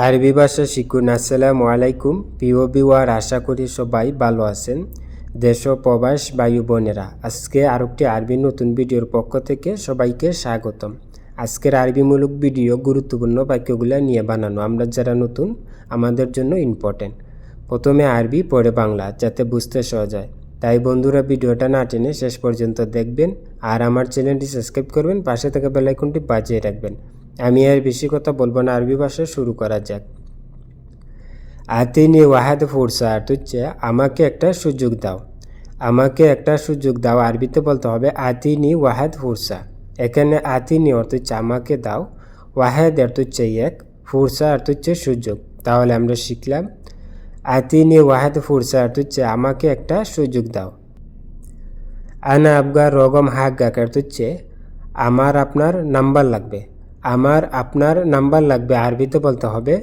আরবি ভাষা শিখুন আসসালামু আলাইকুম। প্রিয় বিওয়ার আশা করি সবাই ভালো আছেন। দেশ প্রবাস বায়ু বোনেরা, আজকে আরেকটি আরবি নতুন ভিডিওর পক্ষ থেকে সবাইকে স্বাগতম। আজকের আরবিমূলক ভিডিও গুরুত্বপূর্ণ বাক্যগুলো নিয়ে বানানো। আমরা যারা নতুন, আমাদের জন্য ইম্পর্টেন্ট প্রথমে আরবি, পরে বাংলা, যাতে বুঝতে সহজ হয়। তাই বন্ধুরা, ভিডিওটা না টেনে শেষ পর্যন্ত দেখবেন। আর আমার চ্যানেলটি সাবস্ক্রাইব করবেন, পাশে থাকা বেলাইকনটি বাজিয়ে রাখবেন। আমি আর বেশি কথা বলব না, আরবি ভাষা শুরু করা যাক। আতিনি ওয়াহাদ ফুরসা অর্থ হচ্ছে আমাকে একটা সুযোগ দাও। আমাকে একটা সুযোগ দাও, আরবিতে বলতে হবে আতিনি ওয়াহাদ ফুরসা। এখানে আতিনি অর্থ হচ্ছে আমাকে দাও, ওয়াহেদ অর্থ হচ্ছে এক, ফুরসা অর্থ হচ্ছে সুযোগ। তাহলে আমরা শিখলাম। আতিনি ওয়াহেদ ফুরসা অর্থ হচ্ছে আমাকে একটা সুযোগ দাও। আনা আবগা রগম হাক গাক অর্থ হচ্ছে, আমার আপনার নাম্বার লাগবে। আমার আপনার নাম্বার লাগবে, আরবিতে বলতে হবে।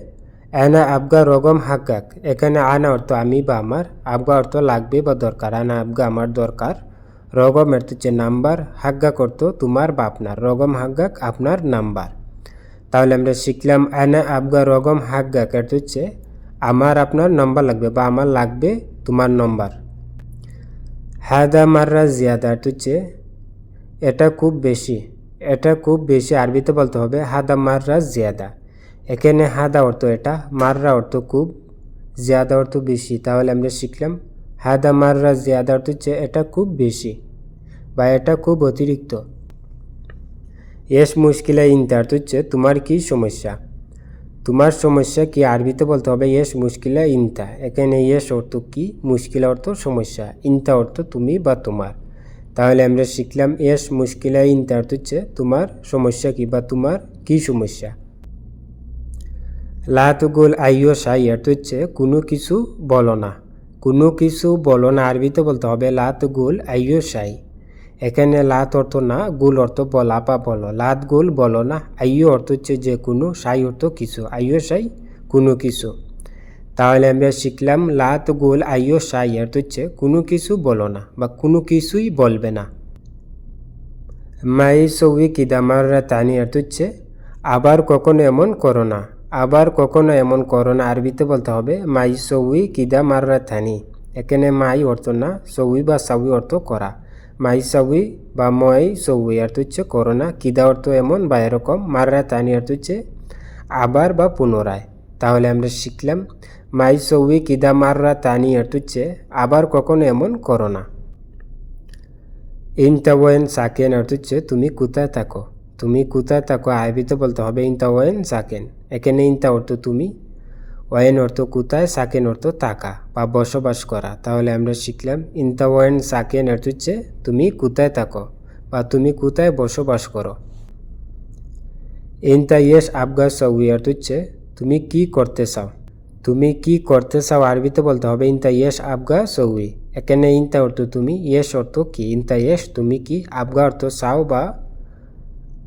আনা আবগা রগম হাক্কাক। এখানে আনা অর্থ আমি বা আমার, আবগা অর্থ লাগবে বা দরকার। আনা আবগা আমার দরকার। রগম অর্থ হচ্ছে নাম্বার হাগ্গাক করতো তোমার বা আপনার। রগম হাগ্গাক আপনার নাম্বার। তাহলে আমরা শিখলাম আনা আবগা রগম হাগ্গাক অর্থ হচ্ছে আমার আপনার নাম্বার লাগবে বা আমার লাগবে তোমার নম্বর। হাদা মাররা জিয়াদা হচ্ছে, এটা খুব বেশি। এটা খুব বেশি আরবিতে বলতে হবে, হাদা মাররা জিয়াদা। এখানে হাদা অর্থ এটা, মাররা অর্থ খুব, জিয়াদা অর্থ বেশি। তাহলে আমরা শিখলাম, হাদা মাররা জিয়াদা অর্থ হচ্ছে এটা খুব বেশি বা এটা খুব অতিরিক্ত। এস মুশকিলা ইনতে অর্থ হচ্ছে তোমার কি সমস্যা? তোমার সমস্যা কি আরবিতে বলতে হবে ইয়েস মুশকিলা ইনতা। এখানে ইয়েস অর্থ কি, মুশকিলা অর্থ সমস্যা, ইনতা অর্থ তুমি বা তোমার। তাহলে আমরা শিখলাম, এস মুশকিলা ইনতা অর্থ হচ্ছে তোমার সমস্যা কি বা তোমার কি সমস্যা? লাতুগুল আইও সাই অর্থ হচ্ছে কোনো কিছু বলো না। কোনো কিছু বলো না আরবিতে বলতে হবে লাতুগুল আইও সাই। এখানে লাত অর্থ না, গুল অর্থ বলা বা বলো। লাত গুল বলো না আইও অর্থ হচ্ছে যে কোনো, সাই অর্থ কিছু আইও সাই কোনো কিছু। তাহলে আমরা শিখলাম লাত, গোল, আইও, সাই অর্থ হচ্ছে কোনো কিছু বলো না বা কোনো কিছুই বলবে না। মাই সৌই কিদামাররা তানি অর্থ হচ্ছে আবার কখনো এমন করো না, আবার কখনো এমন করো না। আরবিতে বলতে হবে মাই সৌই কিদা মাররা থানি এখানে মাই অর্থ না, সৌই বা সাউই অর্থ করা। মাই সাউই বা ময় সৌই অর্থ হচ্ছে করো না। কিদা অর্থ এমন বা এরকম মাররা তানি অর্থ হচ্ছে আবার বা পুনরায়। তাহলে আমরা শিখলাম, মাই সৌই কিদা মাররা তানি হচ্ছে আবার কখনো এমন করো না। ইনতাওয়েন সাকেন অর্থ তুমি কোথায় থাকো। তুমি কোথায় থাকো আরবিতে বলতে হবে ইনতাওয়েন সাকেন। এখানে ইনতা অর্থ তুমি, ওয়েন অর্থ কোথায় সাকেন অর্থ থাকা বা বসবাস করা। তাহলে আমরা শিখলাম, ইনতাওয়েন সাকেন অর্থ হচ্ছে তুমি কোথায় থাকো বা তুমি কোথায় বসবাস করো। ইনতা ইয়েস আবগা সউই অর্থ হচ্ছে তুমি কি করতে চাও? তুমি কি করতে চাও? আরবিতে বলতে হবে, ইনতা ইয়েস আবগা সৌই। এখানে ইনতা অর্থ তুমি ইয়েস অর্থ কি? ইনতা ইয়েস তুমি কি আবগা অর্থ চাও বা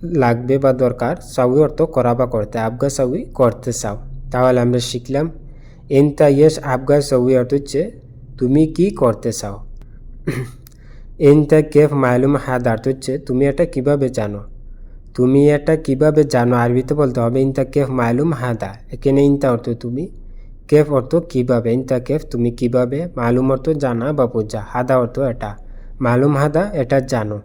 লাগবে বা দরকার? সাউই অর্থ করা বা করতে, আবগা সাউই করতে চাও। তাহলে আমরা শিখলাম, ইনতা ইয়েস আবগা সাউই অর্থ হচ্ছে, তুমি কি করতে চাও? ইনতা কেফ মালুম হাদ অর্থ হচ্ছে, তুমি এটা কীভাবে জানো? তুমি এটা কীভাবে জানো? আরবিতে বলতে হবে, ইনতা কেফ মালুম হাদা এখানে ইনতা অর্থ তুমি, কেফ অর্থ কীভাবে, ইনতা কেফ তুমি কীভাবে, মালুম অর্থ জানা বা বোঝা। হাদা অর্থ এটা, মালুম হাদা এটা জানো।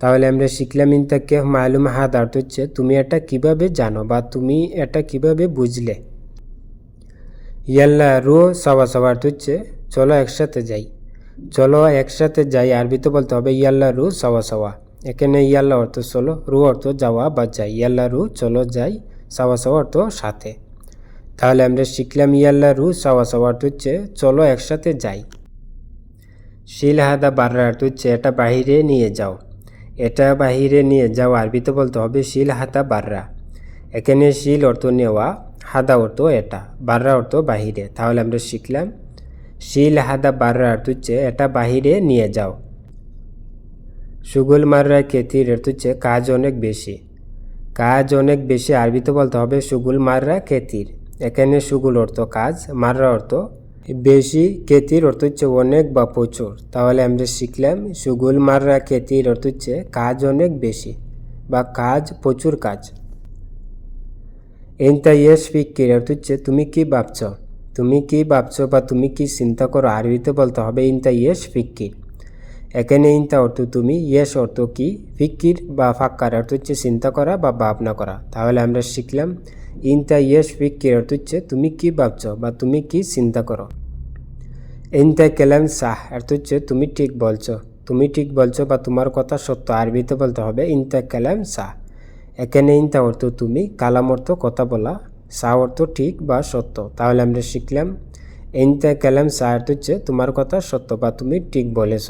তাহলে আমরা শিখলাম ইনতা কেফ মালুম হাদা অর্থ হচ্ছে, তুমি এটা কীভাবে জানো বা তুমি এটা কীভাবে বুঝলে। ইয়াল্লা রো সবা সবা অর্থ হচ্ছে, চলো একসাথে যাই। চলো একসাথে যাই আরবিতে বলতে হবে, ইয়াল্লা রু সওয়া সওয়া এখানে ইয়াল্লা অর্থ চলো, রু অর্থ যাওয়া বা যাই, ইয়াল্লা রু চলো যাই, সাওয়া সওয়া অর্থ সাথে। তাহলে আমরা শিখলাম ইয়াল্লা রু, সওয়া সওয়া অর্থ হচ্ছে চলো একসাথে যাই। শিল হাদা বাররা অর্থ হচ্ছে এটা বাহিরে নিয়ে যাও। এটা বাহিরে নিয়ে যাও আরবিতে বলতে হবে শিল হাতা বাররা। এখানে শিল অর্থ নেওয়া, হাদা অর্থ এটা, বাররা অর্থ বাহিরে। তাহলে আমরা শিখলাম শিল হাদা বাররা অর্থ হচ্ছে এটা বাহিরে নিয়ে যাও। সুগুল মাররা কেতির অর্থ হচ্ছে কাজ অনেক বেশি। কাজ অনেক বেশি আরবিতে বলতে হবে সুগুল মাররা এখানে সুগুল অর্থ কাজ, মাররা অর্থ বেশি কেতির অর্থ হচ্ছে অনেক বা প্রচুর। তাহলে আমরা শিখলাম সুগুল মাররা অর্থ হচ্ছে কাজ অনেক বেশি বা কাজ প্রচুর কাজ। ইনতা ইয়েস ফিক্কির অর্থ হচ্ছে তুমি কি ভাবছ? তুমি কি ভাবছ বা তুমি কি চিন্তা করো? আরবিতে বলতে হবে ইনতা ইয়েস ফিক্কির। এখানে ইনতা অর্থ তুমি ইয়েস অর্থ কি ফিক্কির বা ফাক্কার অর্থ হচ্ছে চিন্তা করা বা ভাবনা করা। তাহলে আমরা শিখলাম ইনতা ইয়েস ফিক্কির অর্থ হচ্ছে তুমি কি ভাবছ বা তুমি কি চিন্তা করো। ইনতা কেলাম সাহ অর্থ হচ্ছে তুমি ঠিক বলছো, তুমি ঠিক বলছো বা তোমার কথা সত্য, আরবিতে বলতে হবে ইনতা কালাম সাহ। এখানে ইনতা অর্থ তুমি, কালাম অর্থ কথা বলা সা অর্থ ঠিক বা সত্য। তাহলে আমরা শিখলাম ইনতা কালাম সা অর্থ হচ্ছে তোমার কথা সত্য বা তুমি ঠিক বলেছ।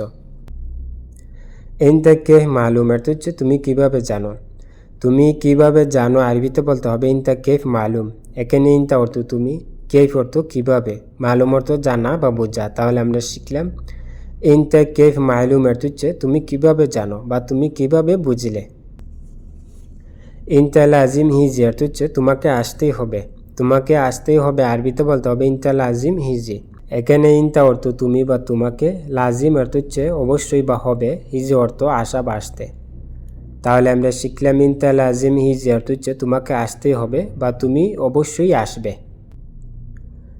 ইনতা কে মালুম অর্থ হচ্ছে তুমি কীভাবে জানো? তুমি কীভাবে জানো? আরবিতে বলতে হবে ইনতা কেফ মালুম। এখানে ইনতা অর্থ তুমি কেফ অর্থ কীভাবে? মালুম অর্থ জানা বা বোঝা। তাহলে আমরা শিখলাম ইনতা কেফ মালুম অর্থ হচ্ছে তুমি কীভাবে জানো বা তুমি কীভাবে বুঝলে? ইনতাল আজিম হিজি অর্থ হচ্ছে তোমাকে আসতেই হবে। তোমাকে আসতেই হবে, আরবিতে বলতে হবে ইনতাল আজিম হিজি। এখানে ইনতা অর্থ তুমি বা তোমাকে লাজিম অর্থ হচ্ছে অবশ্যই বা হবে, হিজি অর্থ আসা বা আসতে। তাহলে আমরা শিখলাম ইনতাল আজিম হিজি অর্থ হচ্ছে তোমাকে আসতেই হবে বা তুমি অবশ্যই আসবে।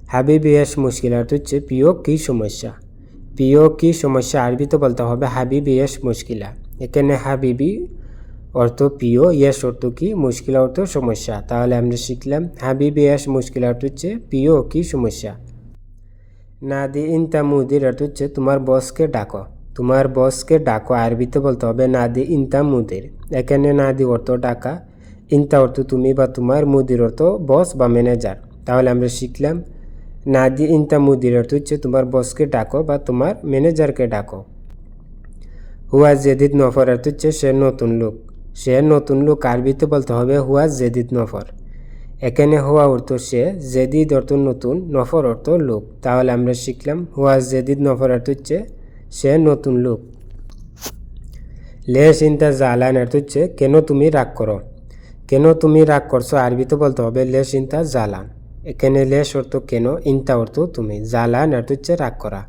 হাবিবি ইয়াস মুশকিল অর্থ হচ্ছে প্রিয় কী সমস্যা? প্রিয় কী সমস্যা আরবিতে বলতে হবে হাবিবি ইয়াস মুশকিলা। এখানে হাবিবি অর্থ প্রিয়, ইয়াস অর্থ কি? মুশকিলা অর্থ সমস্যা। তাহলে আমরা শিখলাম হাবিবি ইয়াস মুশকিলা অর্থ হচ্ছে প্রিয় কী সমস্যা? নাদি ইনতা মুদির অর্থ হচ্ছে তোমার বসকে ডাকো। তোমার বসকে ডাকো, আরবিতে বলতে হবে নাদি ইনতা মুদির। এখানে না দি অর্থ ডাকা, ইনতা অর্থ তুমি বা তোমার, মুদির অর্থ বস বা ম্যানেজার। তাহলে আমরা শিখলাম, নাদি ইনতা মুদির অর্থ হচ্ছে তোমার বসকে ডাকো বা তোমার ম্যানেজারকে ডাকো। হুয়া জেদিদ নফর অর্থ হচ্ছে সে নতুন লোক। সে নতুন লোক, আরবিতে বলতে হবে হুয়া জেদিদ নফর। এখানে হুয়া অর্থ সে জেদিদ অর্থ নতুন, নফর অর্থ লোক। তাহলে আমরা শিখলাম, হুয়া জেদিদ, নফর অর্থ হচ্ছে, সে নতুন লোক। লে চিন্তা জালান অর্থ হচ্ছে, কেন তুমি রাগ করো? কেন তুমি রাগ করছ? আরবিতে বলতে হবে লে চিন্তা জালান। এখানে লেশ অর্থ কেন, ইন্তা অর্থ তুমি। জালান অর্থ হচ্ছে, রাগ করা।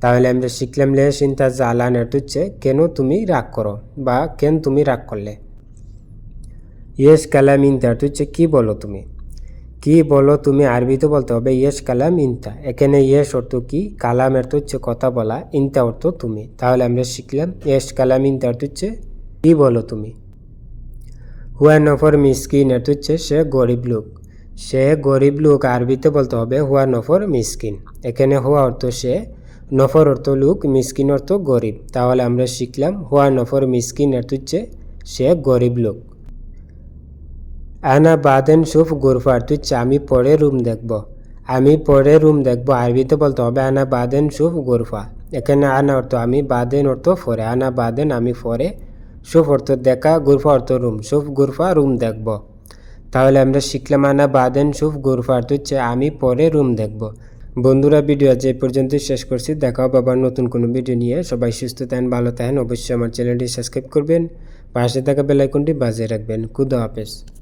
তাহলে আমরা শিখলাম লে চিন্তা জালান অর্থ হচ্ছে, কেন তুমি রাগ করো? বা, কেন তুমি রাগ করলে? ইয়েস কালাম ইন্তা অর্থ হচ্ছে কী বলো তুমি? কি বলো তুমি আরবিতে বলতে হবে ইয়েস কালাম ইন্তা এখানে ইয়েস অর্থ কি? কালাম অর্থ হচ্ছে কথা বলা। ইন্তা অর্থ তুমি। তাহলে আমরা শিখলাম ইয়েস কালাম ইন্তা অর্থ হচ্ছে কি বলো তুমি? হুয়া নফর মিসকিন অর্থ হচ্ছে সে গরিব লোক। সে গরিব লোক আরবিতে বলতে হবে হুয়া নফর মিসকিন এখানে হুয়া অর্থ সে। নফর অর্থ লোক মিসকিন অর্থ গরিব। তাহলে আমরা শিখলাম হুয়া নফর মিসকিন অর্থ হচ্ছে সে গরিব লোক। আনা বাদেন সুফ গোরফা অর্থ হচ্ছে আমি পরে রুম দেখব। আমি পরে রুম দেখব, আরবিতে বলতে হবে আনা বাদেন সুফ গোরফা। এখানে আনা অর্থ আমি, বাদেন অর্থ ফরে, আনা বাদেন আমি ফরে। সুফ অর্থ দেখা, গুরফা অর্থ রুম, সুফ গুরফা রুম দেখব। তাহলে আমরা শিখলাম আনা বাদেন সুফ গুরফা অর্থ হচ্ছে আমি পরে রুম দেখব। বন্ধুরা, ভিডিও আজ এই পর্যন্ত শেষ করছি, দেখা হবে আবার নতুন কোনো ভিডিও নিয়ে। সবাই সুস্থ থাকেন, ভালো থাকেন, অবশ্যই আমার চ্যানেলটি সাবস্ক্রাইব করবেন। পাশে থাকা বেলাইকনটি বাজিয়ে রাখবেন। খুদা হাফেজ।